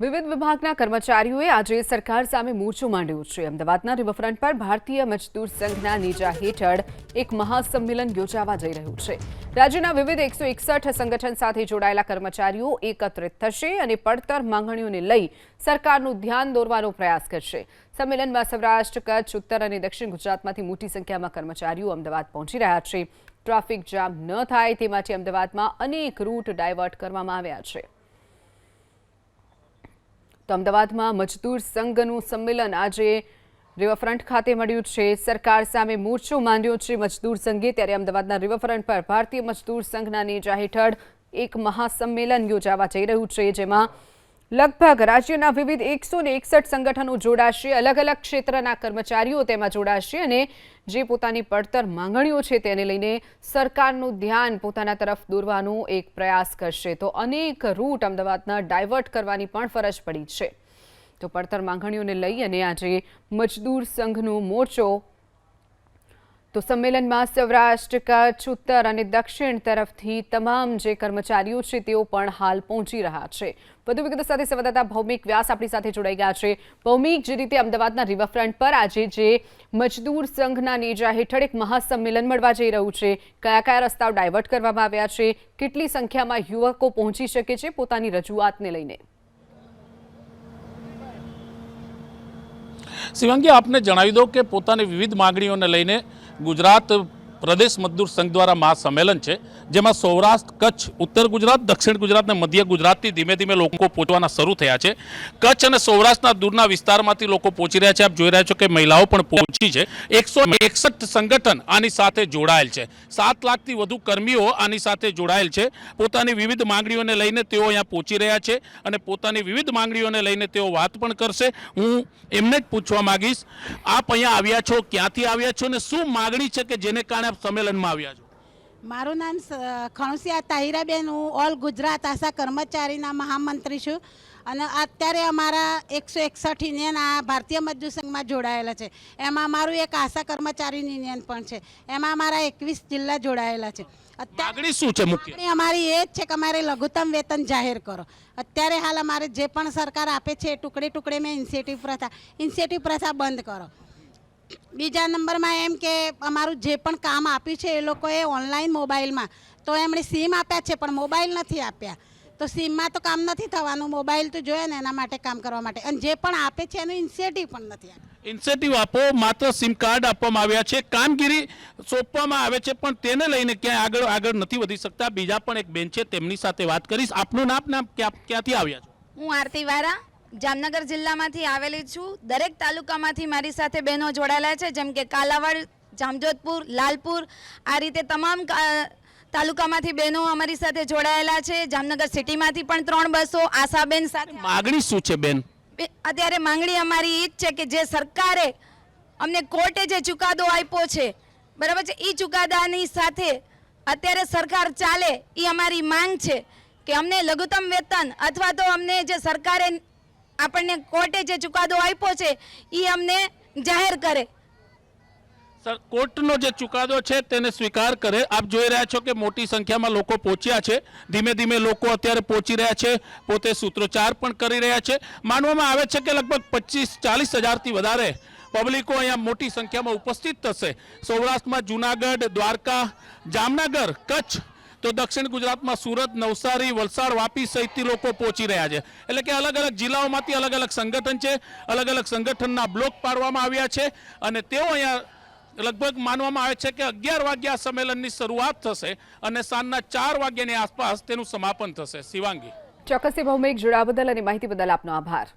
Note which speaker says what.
Speaker 1: વિવિધ વિભાગના કર્મચારીઓએ આજે સરકાર સામે મોરચો માંડ્યો છે. અમદાવાદના રિવરફ્રન્ટ પર ભારતીય મજદૂર સંઘના નેજા હેઠળ એક મહાસંમેલન યોજાવા જઈ રહ્યું છે. રાજ્યના વિવિધ એકસો એકસઠ સંગઠન સાથે જોડાયેલા કર્મચારીઓ એકત્રિત થશે અને પડતર માંગણીઓને લઈ સરકારનું ધ્યાન દોરવાનો પ્રયાસ કરશે. સંમેલનમાં સૌરાષ્ટ્ર, કચ્છ, ઉત્તર અને દક્ષિણ ગુજરાતમાંથી મોટી સંખ્યામાં કર્મચારીઓ અમદાવાદ પહોંચી રહ્યા છે. ટ્રાફિક જામ ન થાય તે માટે અમદાવાદમાં અનેક રૂટ ડાયવર્ટ કરવામાં આવ્યા છે. તો અમદાવાદમાં મજદૂર સંઘનું સંમેલન આજે રિવરફ્રન્ટ ખાતે મળ્યું છે. સરકાર સામે મોરચો માંડ્યો છે મજદૂર સંઘે, ત્યારે અમદાવાદના રિવરફ્રન્ટ પર ભારતીય મજદૂર સંઘના નેજા હેઠળ એક મહાસંમેલન યોજાવા જઈ રહ્યું છે, જેમાં લગભગ રાજ્યના વિવિધ એકસો ને એકસઠ સંગઠનો જોડાશે. અલગ અલગ ક્ષેત્રના કર્મચારીઓ તેમાં જોડાશે અને જે પોતાની પડતર માંગણીઓ છે તેને લઈને સરકારનું ધ્યાન પોતાના તરફ દોરવાનો એક પ્રયાસ કરશે. તો અનેક રૂટ અમદાવાદના ડાયવર્ટ કરવાની પણ ફરજ પડી છે. તો પડતર માંગણીઓને લઈ અને આજે મજદૂર સંઘનો મોરચો તો સંમેલનમાં સૌરાષ્ટ્ર, કચ્છ, ઉત્તર અને દક્ષિણ તરફથી તમામ જે કર્મચારીઓ છે તેઓ પણ હાલ પહોંચી રહ્યા છે. વધુ વિગતો સાથે સંવાદદાતા ભૌમિક વ્યાસ આપણી સાથે જોડાઈ ગયા છે. ભૌમિક, જે રીતે અમદાવાદના રિવરફ્રન્ટ પર આજે જે મજદૂર સંઘના નેજા હેઠળ એક મહાસંમેલન મળવા જઈ રહ્યું છે, કયા કયા રસ્તાઓ ડાયવર્ટ કરવામાં આવ્યા છે, કેટલી સંખ્યામાં યુવકો પહોંચી શકે છે, પોતાની રજૂઆતને લઈને.
Speaker 2: શિવાંગી આપને જણાવી દો કે પોતાની વિવિધ માંગણીઓને લઈને ગુજરાત પ્રદેશ મજદૂર સંઘ દ્વારા મહાસંમેલન છે, જેમાં સૌરાષ્ટ્ર, કચ્છ, ઉત્તર ગુજરાત, દક્ષિણ ગુજરાત અને મધ્ય ગુજરાતથી ધીમે ધીમે લોકો પહોંચવાના શરૂ થયા છે. કચ્છ અને સૌરાષ્ટ્રના દૂરના વિસ્તારમાંથી લોકો પહોંચી રહ્યા છે. આપ જોઈ રહ્યા છો કે મહિલાઓ પણ પહોંચી છે. એકસો એકસઠ સંગઠન આની સાથે જોડાયેલ છે. સાત લાખથી વધુ કર્મીઓ આની સાથે જોડાયેલ છે. પોતાની વિવિધ માંગણીઓને લઈને તેઓ અહીંયા પહોંચી રહ્યા છે અને પોતાની વિવિધ માંગણીઓને લઈને તેઓ વાત પણ કરશે. હું એમને જ પૂછવા માંગીશ. આપ અહીંયા આવ્યા છો, ક્યાંથી આવ્યા છો અને શું માગણી છે કે જેને કારણે આપ સંમેલનમાં આવ્યા છો?
Speaker 3: મારું નામ ખણસિયા તાહિરાબેન હું ઓલ ગુજરાત આશા કર્મચારીના મહામંત્રી છું. અને અત્યારે અમારા એકસો એકસઠ યુનિયન આ ભારતીય મજદૂર સંઘમાં જોડાયેલા છે. એમાં અમારું એક આશા કર્મચારી યુનિયન પણ છે. એમાં અમારા એકવીસ જિલ્લા જોડાયેલા છે. અત્યારે
Speaker 2: શું છે મુખ્ય?
Speaker 3: અમારી એ જ છે કે અમારે લઘુત્તમ વેતન જાહેર કરો. અત્યારે હાલ અમારે જે પણ સરકાર આપે છે ટુકડે ટુકડે મેં ઇન્સેટિવ પ્રથા ઇન્સેટિવ પ્રથા બંધ કરો. બીજા નંબરમાં એમ કે અમારું જે પણ કામ આપ્યું છે એ લોકોએ ઓનલાઈન મોબાઈલમાં. તો એમણે સિમ આપ્યા છે પણ મોબાઈલ નથી આપ્યા. તો સિમમાં તો કામ નથી થવાનું મોબાઈલ તો જોઈએ ને એના માટે કામ કરવા માટે. અને જે પણ આપે છે એનું ઇન્સેન્ટિવ પણ નથી આપ્યું.
Speaker 2: ઇન્સેન્ટિવ આપો માત્ર સિમ કાર્ડ આપવામાં આવ્યા છે. કામગીરી સોંપવામાં આવે છે પણ તેને લઈને ક્યાંય આગળ આગળ નથી વધી શકતા. બીજા પણ એક બેન છે તેમની સાથે વાત કરીશ. આપનું નામ નામ ક્યાં- ક્યાંથી આવ્યા છો?
Speaker 4: હું આરતી વારા. જામનગર જિલ્લામાંથી આવેલી છું. દરેક તાલુકામાંથી મારી સાથે બહેનો જોડાયેલા છે જેમ કે કાલાવાડ જામજોધપુર લાલપુર આ રીતે તમામ તાલુકામાંથી બહેનો અમારી સાથે જોડાયેલા છે. જામનગર સિટીમાંથી પણ ત્રણ બસો આશાબેન સાથે
Speaker 2: માગણી શું છે બેન?
Speaker 4: અત્યારે માંગણી અમારી એ જ છે કે જે સરકારે અમને કોર્ટે જે ચુકાદો આપ્યો છે બરાબર છે એ ચુકાદાની સાથે અત્યારે સરકાર ચાલે એ અમારી માંગ છે કે અમને લઘુત્તમ વેતન અથવા તો અમને જે સરકારે આપણને કોર્ટે જે ચુકાદો આપ્યો છે એ અમને જાહેર કરે.
Speaker 2: સર, કોર્ટનો જે ચુકાદો છે તેને સ્વીકાર કરે. આપ જોઈ રહ્યા છો કે મોટી સંખ્યામાં લોકો પહોંચ્યા છે. ધીમે ધીમે લોકો અત્યારે પહોંચી રહ્યા છે. પોતે સૂત્રોચ્ચાર પણ કરી રહ્યા છે. માનવામાં આવે છે કે લગભગ પચીસ ચાલીસ હજારથી વધારે પબ્લિકો અહીંયા મોટી સંખ્યામાં ઉપસ્થિત થશે. સૌરાષ્ટ્રમાં જુનાગઢ, દ્વારકા, જામનગર, કચ્છ તો દક્ષિણ ગુજરાતમાં સુરત, નવસારી, વલસાડ, વાપી સહિતથી લોકો પહોંચી રહ્યા છે. એટલે કે અલગ અલગ જિલ્લાઓમાંથી અલગ અલગ સંગઠન છે, અલગ અલગ સંગઠનના બ્લોક પાડવામાં આવ્યા છે અને તેઓ અહીંયા લગભગ માનવામાં આવે છે કે અગિયાર વાગ્યા સંમેલનની શરૂઆત થશે અને સાંજના ચાર વાગ્યાની આસપાસ તેનું સમાપન થશે. શિવાંગી.
Speaker 1: ચોક્કસથી ભૌમિક જોડાવા બદલ અને માહિતી બદલ આપનો આભાર.